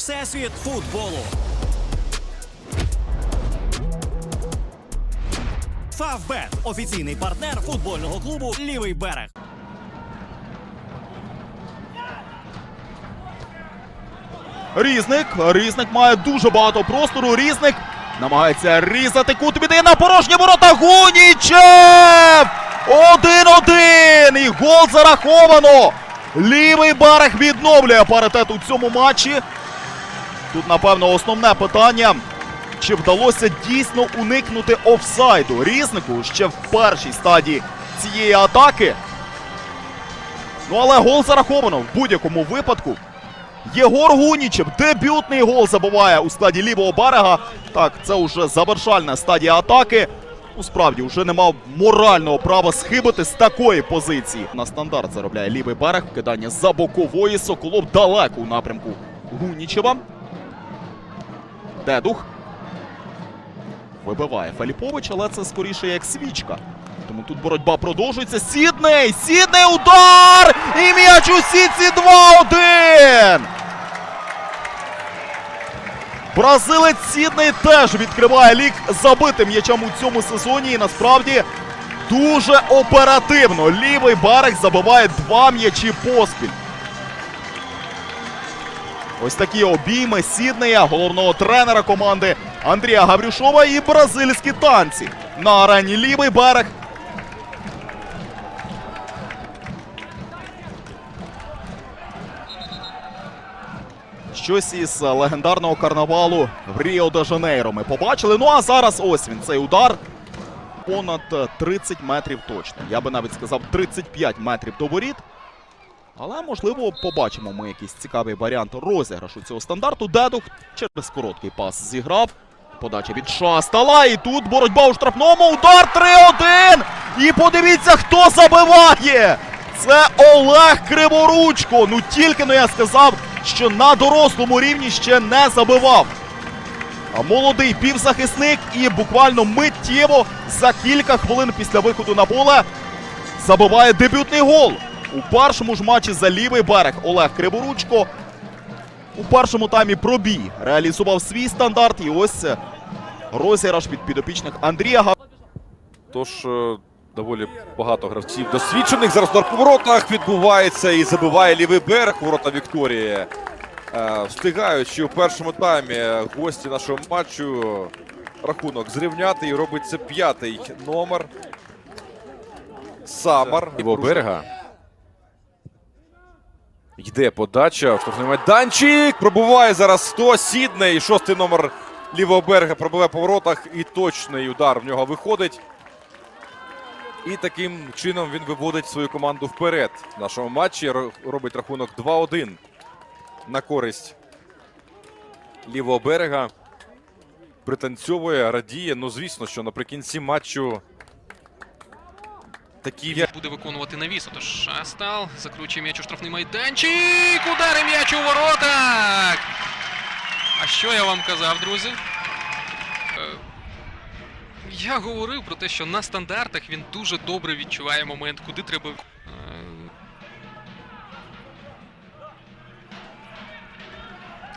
всесвіт футболу. Фавбет офіційний партнер футбольного клубу Лівий берег. Різник. Різник має дуже багато простору. Різник намагається різати кут біди на порожні ворота. Гунічев! Один-один! І гол зараховано! Лівий берег відновлює паритет у цьому матчі. Тут, напевно, основне питання. Чи вдалося дійсно уникнути офсайду різнику ще в першій стадії цієї атаки? Ну але гол зараховано в будь-якому випадку. Єгор Гунічев дебютний гол забиває у складі лівого берега. Так, це вже завершальна стадія атаки. Ну, справді, вже не мав морального права схибити з такої позиції. На стандарт заробляє лівий берег. Кидання за бокової Соколов далеко у напрямку Гунічева. Дедух. Вибиває Феліпович, але це скоріше як свічка. Тому тут боротьба продовжується. Сідней! Сідней удар! І м'яч у сітці 2-1! Бразилець Сідней теж відкриває лік забитим м'ячем у цьому сезоні. І насправді дуже оперативно. Лівий берег забиває два м'ячі поспіль. Ось такі обійми Сіднея, головного тренера команди Андрія Гаврюшова і бразильські танці на арені лівий берег. Щось із е, легендарного карнавалу в Ріо де Жанейро ми побачили. Ну а зараз ось він цей удар. Понад е, 30 метрів точно. Я би навіть сказав 35 метрів до воріт. Але можливо побачимо ми якийсь цікавий варіант розіграшу цього стандарту. Дедух через короткий пас зіграв. Подача від Шастала. І тут боротьба у штрафному. Удар 3-1. І подивіться, хто забиває. Це Олег Криворучко. Ну тільки но я сказав, що на дорослому рівні ще не забивав. А молодий півзахисник і буквально миттєво за кілька хвилин після виходу на поле забиває дебютний гол. У першому ж матчі за лівий берег Олег Криворучко у першому таймі пробій реалізував свій стандарт. І ось це розіграш від підопічних Андрія Га- Тож е, доволі багато гравців досвідчених. Зараз удар по воротах відбувається і забиває лівий берег ворота Вікторії. Е, Встигаючи у першому таймі гості нашого матчу рахунок зрівняти і робить це п'ятий номер. Самар лівого берега. Йде подача. Штрафний майданчик. Пробуває зараз 100. Сідней. Шостий номер лівого берега пробиває по воротах. І точний удар в нього виходить. І таким чином він виводить свою команду вперед. В нашому матчі робить рахунок 2-1 на користь лівого берега. Пританцьовує, радіє. Ну, звісно, що наприкінці матчу такі Він буде виконувати навіс. Отож Шастал закручує м'яч у штрафний майданчик. Удари м'яч у воротах. А що я вам казав, друзі? Е, Я говорив про те, що на стандартах він дуже добре відчуває момент, куди треба. Е,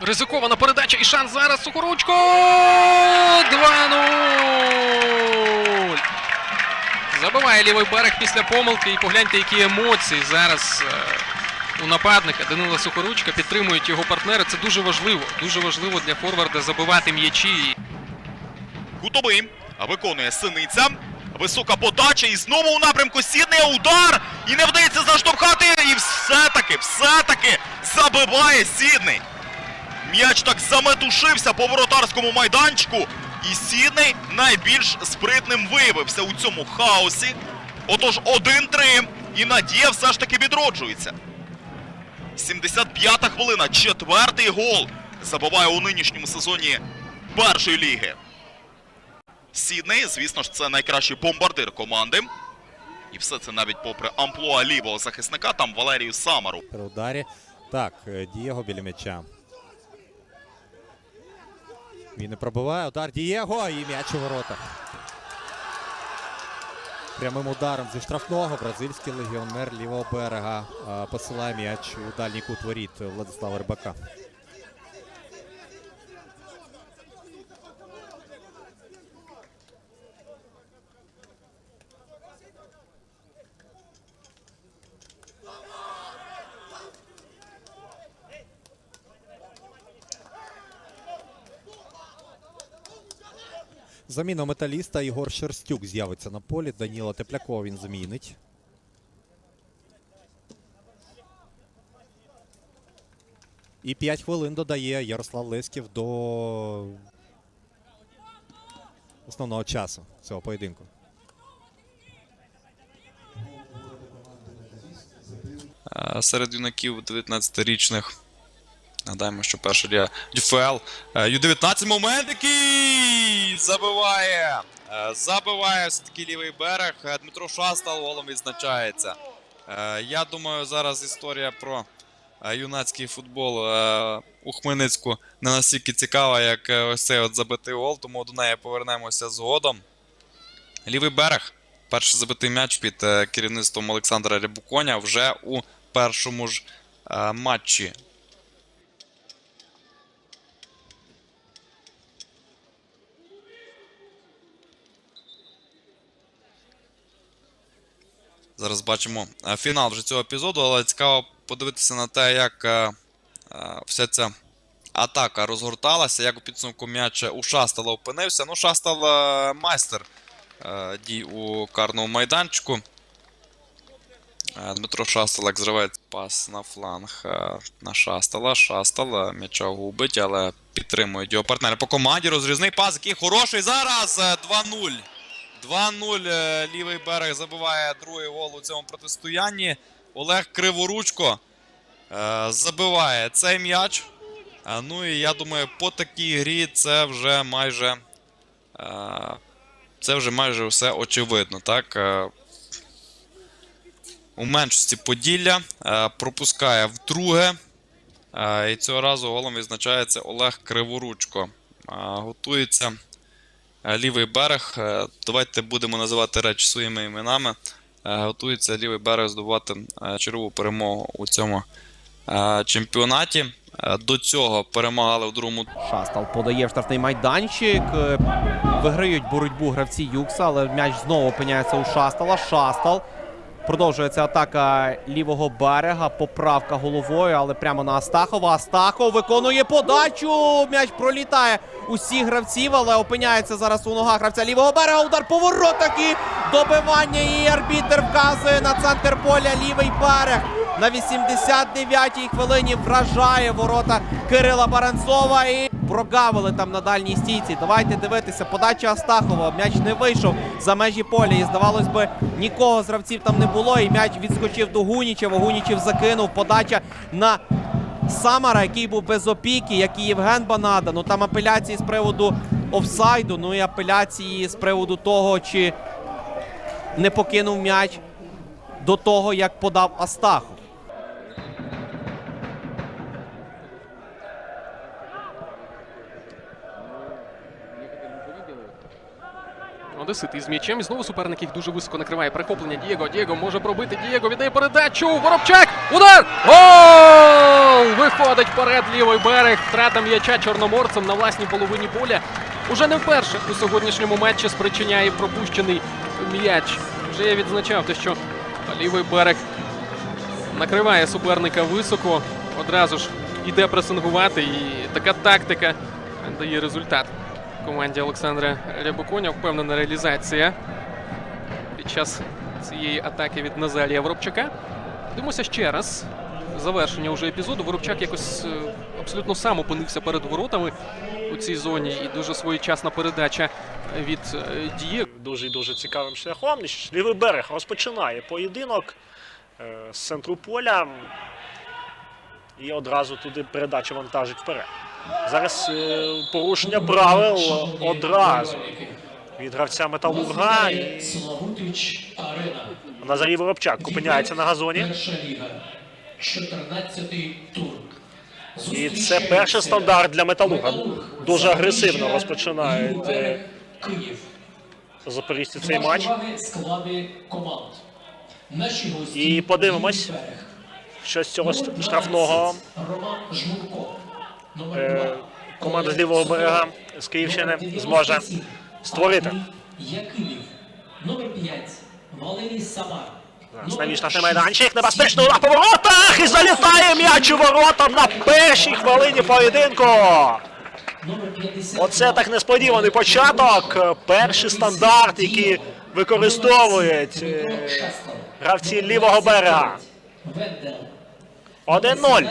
Ризикована передача і шанс зараз Сухоручко! 2-0! Забиває лівий берег після помилки. І погляньте, які емоції зараз е, у нападника Данила Сухоручка підтримують його партнери. Це дуже важливо. Дуже важливо для форварда забивати м'ячі. Кутовий виконує синиця. Висока подача і знову у напрямку Сіднея удар. І не вдається заштовхати. І все-таки, все-таки забиває Сідней. М'яч так заметушився по воротарському майданчику. І Сідней найбільш спритним виявився у цьому хаосі. Отож 1-3. І надія все ж таки відроджується. 75-та хвилина, четвертий гол. Забиває у нинішньому сезоні першої ліги. Сідней, звісно ж, це найкращий бомбардир команди. І все це навіть попри амплуа лівого захисника, там Валерію Самару. Ударі. Так, е, Дієго біля м'яча. Він не пробиває. Удар Дієго і м'яч у воротах. Прямим ударом зі штрафного бразильський легіонер лівого берега посилає м'яч у дальній кут воріт Владислава Рибака. Заміна металіста Ігор Шерстюк з'явиться на полі. Даніла Теплякова він замінить. І 5 хвилин додає Ярослав Лесків до основного часу цього поєдинку. Серед юнаків 19-річних. Нагадаємо, що перша ліга ДЮФЛ. Е, Ю-19 момент, який забиває. Е, Забиває все-таки лівий берег. Е, Дмитро Шастал голом відзначається. Е, Я думаю, зараз історія про юнацький футбол у Хмельницьку не настільки цікава, як ось цей от забитий гол, тому до неї повернемося згодом. Лівий берег. Перший забитий м'яч під керівництвом Олександра Рябуконя вже у першому ж матчі. Зараз бачимо е, фінал вже цього епізоду, але цікаво подивитися на те, як е, е, вся ця атака розгорталася, як у підсумку м'яч у Шастала опинився. Ну, Шастал майстер дій у карному майданчику. Дмитро Шасталек зриває пас на фланг на Шастала. Шастал м'яча губить, але підтримують його партнери по команді. Розрізний пас, який хороший зараз. е, 2-0. 2-0. е, Лівий берег забиває другий гол у цьому протистоянні. Олег Криворучко е, забиває цей м'яч. Е, Ну і я думаю, по такій грі це вже майже. Це вже майже все очевидно, так? У меншості Поділля пропускає вдруге. І цього разу голом відзначається Олег Криворучко. Готується лівий берег. Е, Давайте будемо називати речі своїми іменами. Е, Готується лівий берег здобувати е, чергову перемогу у цьому е, чемпіонаті. Е, До цього перемагали в другому Шастал подає в штрафний майданчик. Е, Виграють боротьбу гравці Юкса, але м'яч знову опиняється у Шастала. Шастал. Продовжується атака лівого берега. Поправка головою, але прямо на Астахова. Астахов виконує подачу. М'яч пролітає усіх гравців, але опиняється зараз у ногах гравця лівого берега. Удар поворот і добивання. І арбітер вказує на центр поля лівий берег. На 89-й хвилині вражає ворота Кирила Баранцова і прогавили там на дальній стійці. Давайте дивитися. Подача Астахова. М'яч не вийшов за межі поля. І здавалось би, нікого з гравців там не було. І м'яч відскочив до Гунічева. Гунічев закинув. Подача на Самара, який був без опіки, як і Євген Банада. Ну там апеляції з приводу офсайду. Ну і апеляції з приводу того, чи не покинув м'яч до того, як подав Астахов. Одесити з м'ячем. Знову суперник їх дуже високо накриває. Перехоплення Дієго. Дієго може пробити. Дієго віддає передачу. Воробчак. Удар! Гол! Виходить вперед лівий берег. Втрата м'яча чорноморцем на власній половині поля. Уже не вперше у сьогоднішньому матчі спричиняє пропущений м'яч. Вже я відзначав те, що лівий берег накриває суперника високо. Одразу ж іде пресингувати. І така тактика дає результат команді Олександра Рябоконя. Впевнена реалізація під час цієї атаки від Назарія Воробчака. Дивимося ще раз. Завершення вже епізоду. Воробчак якось е, абсолютно сам опинився перед воротами у цій зоні. І дуже своєчасна передача від е, Діє. дуже дуже цікавим шляхом. Лівий берег розпочинає поєдинок е, з центру поля. І одразу туди передача вантажить вперед. Зараз е, порушення правил одразу від гравця Металурга. Назарій Воробчак опиняється на газоні. 14-й тур. І це перший стандарт для Металурга. Дуже агресивно розпочинають е, запорізьці цей матч. І подивимось. Що з цього штрафного команда з лівого берега з Київщини зможе створити. Номер 5 Валерій Самар. Майданчик, небезпечно на поворотах і залітає м'яч у ворота на першій хвилині поєдинку. Оце так несподіваний початок. Перший стандарт, який використовують е, гравці лівого берега. Вендел. 1-0.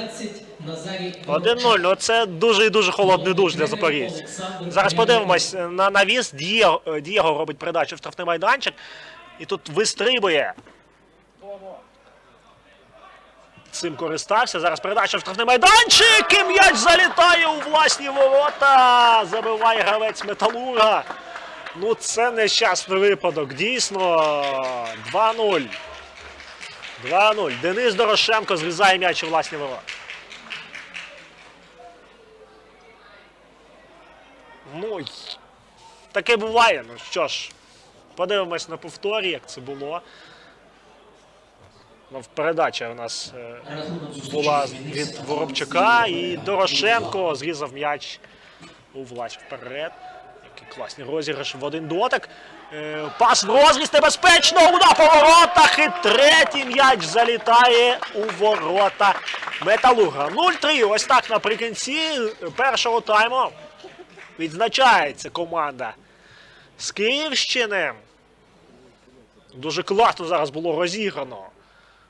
17. Назарій 1-0. Ну це дуже і дуже холодний душ для запоріжця. Зараз подивимось на навіс. Дієго, Дієго робить передачу в штрафний майданчик. І тут вистрибує. Цим користався. Зараз передача в штрафний майданчик. І м'яч залітає у власні ворота. Забиває гравець Металурга. Ну, це нещасний випадок. Дійсно. 2-0. 2-0. Денис Дорошенко зрізає м'яч у власні ворота. Ну, таке буває. Ну що ж, подивимось на повторі, як це було. Ну, передача у нас е, була від Воробчака, і Дорошенко зрізав м'яч у власть вперед. Який класний розіграш в один дотик. Е, Пас в розріз небезпечно, удар по воротах, і третій м'яч залітає у ворота Металурга. 0-3. Ось так наприкінці першого тайму відзначається команда з Київщини. Дуже класно зараз було розіграно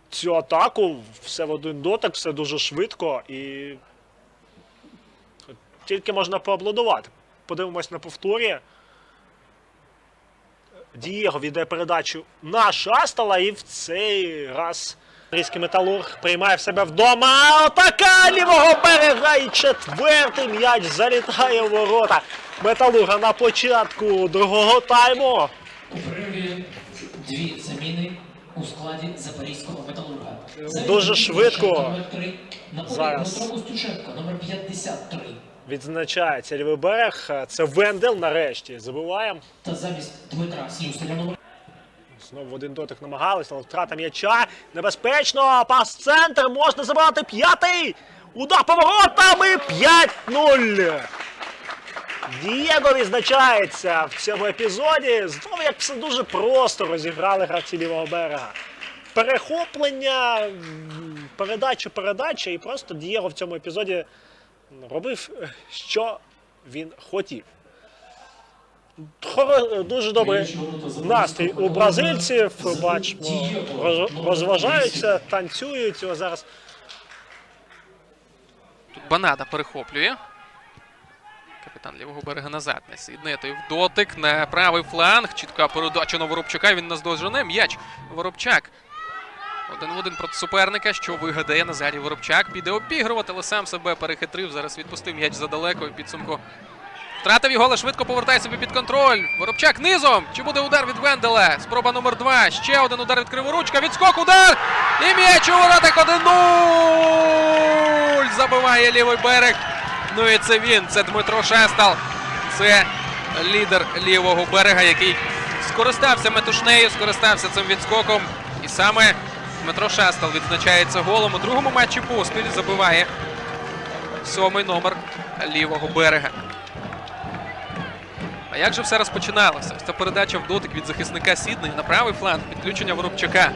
цю атаку. Все в один дотик, все дуже швидко і тільки можна поаплодувати. Подивимось на повторі. Дієго віддає передачу на Шастала і в цей раз Різький металург приймає в себе вдома. Атака лівого берега і четвертий м'яч залітає в ворота. Металурга на початку другого тайму. Дві заміни у складі Запорізького металурга. Дуже швидко. Номер 3. На полі Зараз. Номер 53. Відзначається лівий берег. Це Вендел нарешті. Забуваємо. Та замість Дмитра Слюсаря номер Знову в один дотик намагались, але втрата м'яча. Небезпечно. Пас центр. Можна забрати п'ятий. Удар поворотами. 5-0. Дієго відзначається в цьому епізоді. Знову як все дуже просто розіграли гравці лівого берега. Перехоплення, передача, передача, і просто Дієго в цьому епізоді робив, що він хотів. Дуже добрий настрій у бразильців. Бачимо, розважаються, танцюють. Ось зараз Тут Банада перехоплює. Капітан лівого берега назад. Не Сіднетою в дотик на правий фланг. Чітка передача на Воробчака. Він наздожене. М'яч. Воробчак. Один в один проти суперника, що вигадає Назарій Воробчак. Піде обігрувати, але сам себе перехитрив. Зараз відпустив м'яч задалеко. і підсумку втратив його, але швидко повертає собі під контроль. Воробчак низом. Чи буде удар від Венделя? Спроба номер два. Ще один удар від Криворучка. Відскок, удар! І м'яч у воротах 1-0! Забиває лівий берег. Ну і це він. Це Дмитро Шестал. Це лідер лівого берега, який скористався метушнею, скористався цим відскоком. І саме Дмитро Шестал відзначається голом. У другому матчі поспіль забиває сьомий номер лівого берега. А як же все розпочиналося? Ця передача в дотик від захисника Сіднею на правий фланг, підключення Воробчака.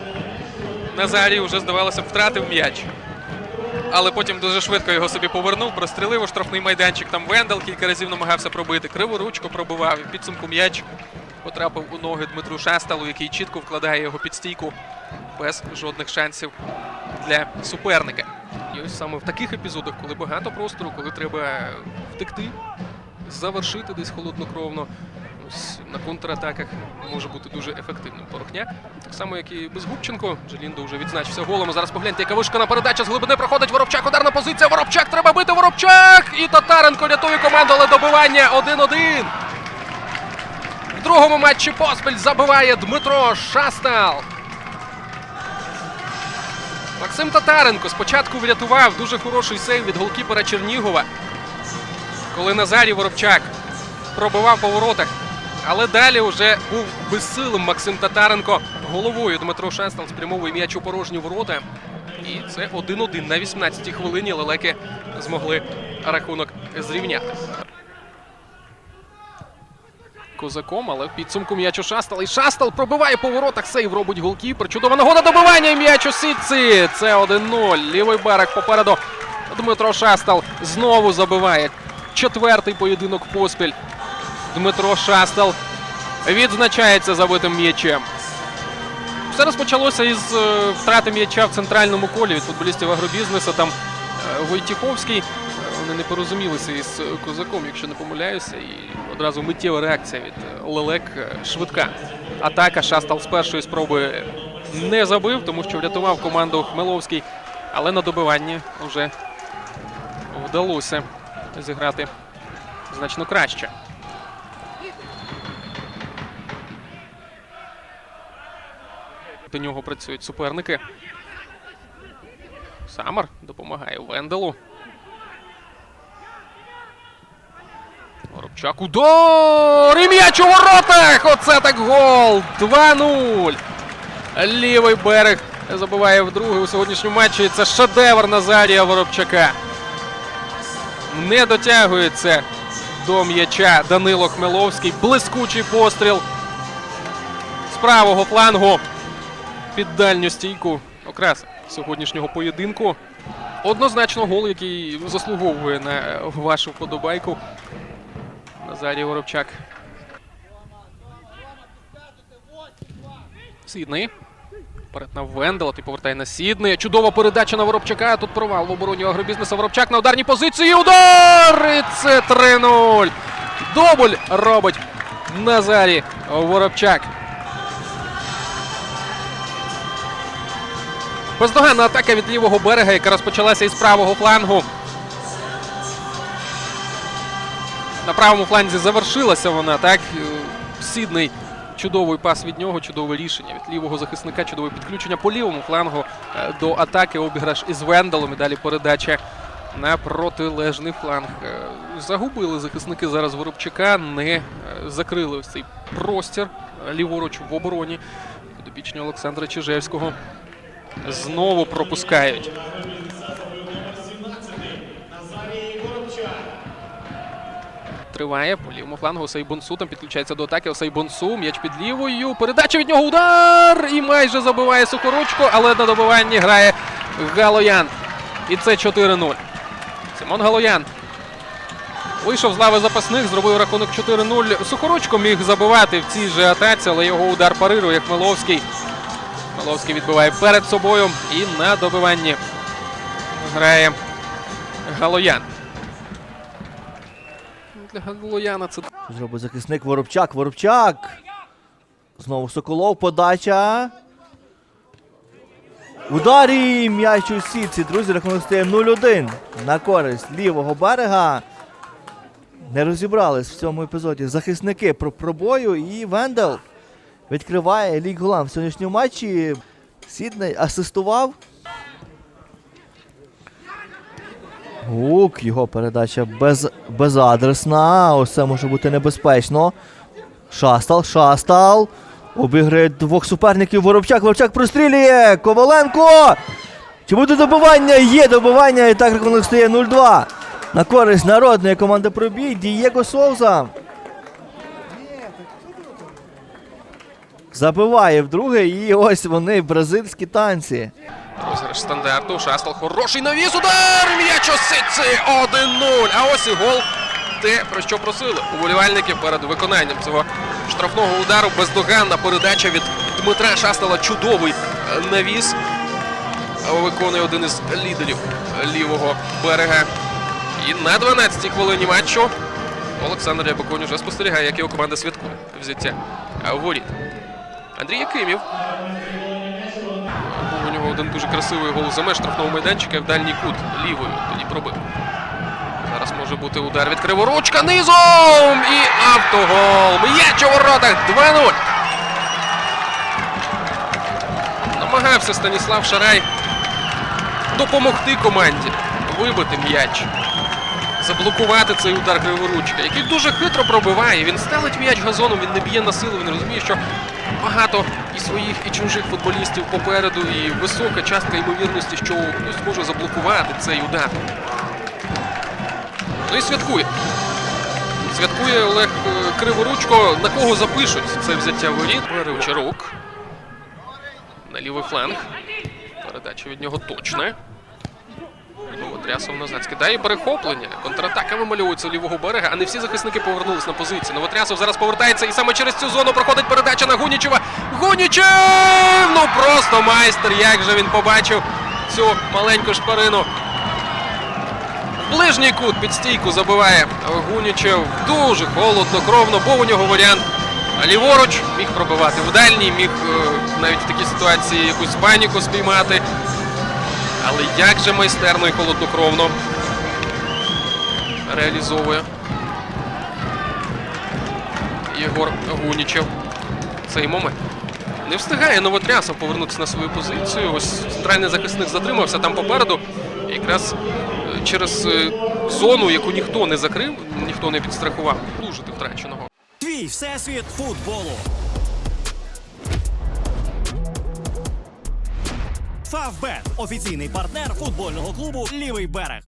Назарій вже, здавалося, втратив м'яч. Але потім дуже швидко його собі повернув, прострілив у штрафний майданчик. Там Вендел кілька разів намагався пробити. Криворучко пробивав. І підсумку м'яч потрапив у ноги Дмитру Шесталу, який чітко вкладає його під стійку без жодних шансів для суперника. І ось саме в таких епізодах, коли багато простору, коли треба втекти, завершити десь холоднокровно. Ось на контратаках може бути дуже ефективним порохня. Так само, як і без Губченко. Джеліндо вже відзначився голом. Зараз погляньте, яка вишкана передача з глибини проходить Воробчак. Ударна позиція. Воробчак треба бити Воробчак. І Татаренко рятує команду, але добивання 1-1. В другому матчі поспіль забиває Дмитро Шастал. Максим Татаренко спочатку врятував дуже хороший сейв від голкіпера Чернігова. Коли Назарій Воробчак пробивав по воротах. Але далі вже був безсилим Максим Татаренко. Головою Дмитро Шестал спрямовує м'яч у порожні ворота. І це 1-1 на 18-й хвилині лелеки змогли рахунок зрівняти. Козаком, але в підсумку м'яч у Шастал. І Шастал пробиває по воротах. Сейв робить голкіпер. Чудова нагода добивання. М'яч у сітці. Це 1-0. Лівий берег попереду. Дмитро Шастал знову забиває. Четвертий поєдинок поспіль. Дмитро Шастал відзначається забитим м'ячем. Все розпочалося із е, втрати м'яча в центральному колі від футболістів агробізнесу. Там е, Войтіховський. е, Вони не порозумілися із козаком, якщо не помиляюся, і одразу миттєва реакція від Лелек швидка. Атака Шастал з першої спроби не забив, тому що врятував команду Хмеловський, але на добиванні вже вдалося зіграти значно краще. До нього працюють суперники. Самар допомагає Венделу. Воробчак удар! І м'яч у воротах! Оце так гол! 2-0. Лівий берег забиває вдруге у сьогоднішньому матчі. Це шедевр Назарія Воробчака. Не дотягується до м'яча Данило Хмеловський. Блискучий постріл з правого флангу під дальню стійку. Окраса сьогоднішнього поєдинку. Однозначно гол, який заслуговує на вашу вподобайку. Назарій Воробчак. Сідний. Вперед на Вендела, ти повертає на Сідний. Чудова передача на Воробчака. Тут провал в обороні агробізнесу. Воробчак на ударній позиції. Удар! І це 3-0. Дубль робить Назарій Воробчак. Бездоганна атака від лівого берега, яка розпочалася із правого флангу. На правому фланзі завершилася вона, так? Сідний чудовий пас від нього, чудове рішення від лівого захисника, чудове підключення по лівому флангу е, до атаки. Обіграш із Венделом. І далі передача на протилежний фланг. Е, Загубили захисники зараз Воробчака, не е, закрили ось цей простір ліворуч в обороні. Підопічні Олександра Чижевського знову пропускають. Триває по лівому флангу Осейбонсу. Там підключається до атаки Осейбонсу. М'яч під лівою. Передача від нього удар! І майже забиває Сухоручко, але на добиванні грає Галоян. І це 4-0. Симон Галоян. Вийшов з лави запасних, зробив рахунок 4-0. Сухоручко міг забивати в цій же атаці, але його удар парирує Хмеловський. Хмеловський відбиває перед собою і на добиванні грає Галоян. Для Галояна це Зробить захисник Воробчак. Воробчак. Знову Соколов. Подача. Удар і м'яч у сітці. Друзі, рахунок стає 0-1 на користь лівого берега. Не розібрались в цьому епізоді захисники про пробою і Вендел відкриває лік голам в сьогоднішньому матчі. Сідней асистував. Гук, його передача без, безадресна. Ось це може бути небезпечно. Шастал, шастал. Обіграє двох суперників. Воробчак, Воробчак прострілює. Коваленко. Чи буде добивання? Є добивання. І так рахунок стає 0-2. На користь народної команди пробій. Дієго Соуза. Забиває вдруге. І ось вони бразильські танці. Розіграш стандарту. Шастал хороший навіс. Удар! М'яч у ситці 1-0. А ось і гол. Те, про що просили уболівальники перед виконанням цього штрафного удару. Бездоганна передача від Дмитра Шастала. Чудовий е, навіс. Виконує один із лідерів лівого берега. І на 12-й хвилині матчу Олександр Рябоконь уже спостерігає, як його команда святкує взяття воріт. Андрій Якимів. Один дуже красивий гол за меж штрафного майданчика в дальній кут лівою тоді пробив. Зараз може бути удар від Криворучка низом і автогол. М'яч у воротах 2-0. Намагався Станіслав Шарай допомогти команді вибити м'яч. Заблокувати цей удар Криворучка, який дуже хитро пробиває. Він стелить м'яч газоном, він не б'є на силу, він розуміє, що багато і своїх, і чужих футболістів попереду, і висока частка ймовірності, що хтось може заблокувати цей удар. Ну і святкує. Святкує Олег е, Криворучко. На кого запишуть це взяття воріт? Перевчарук. На лівий фланг. Передача від нього точна. Новотрясов назад скидає перехоплення. Контратака вимальовується лівого берега, а не всі захисники повернулись на позиції. Новотрясов зараз повертається і саме через цю зону проходить передача на Гунічева. Гунічев! Ну просто майстер! Як же він побачив цю маленьку шпарину. Ближній кут під стійку забиває Гунічев. Дуже холоднокровно, був у нього варіант. Ліворуч міг пробивати в дальній, міг е, навіть в такій ситуації якусь паніку спіймати. Але як же майстерно і холоднокровно реалізовує Єгор Гунічев цей момент. Не встигає Новотрясов повернутися на свою позицію. Ось центральний захисник затримався там попереду. Якраз е, через е, зону, яку ніхто не закрив, ніхто не підстрахував, служити втраченого. Твій всесвіт футболу. Фавбет офіційний партнер футбольного клубу Лівий берег.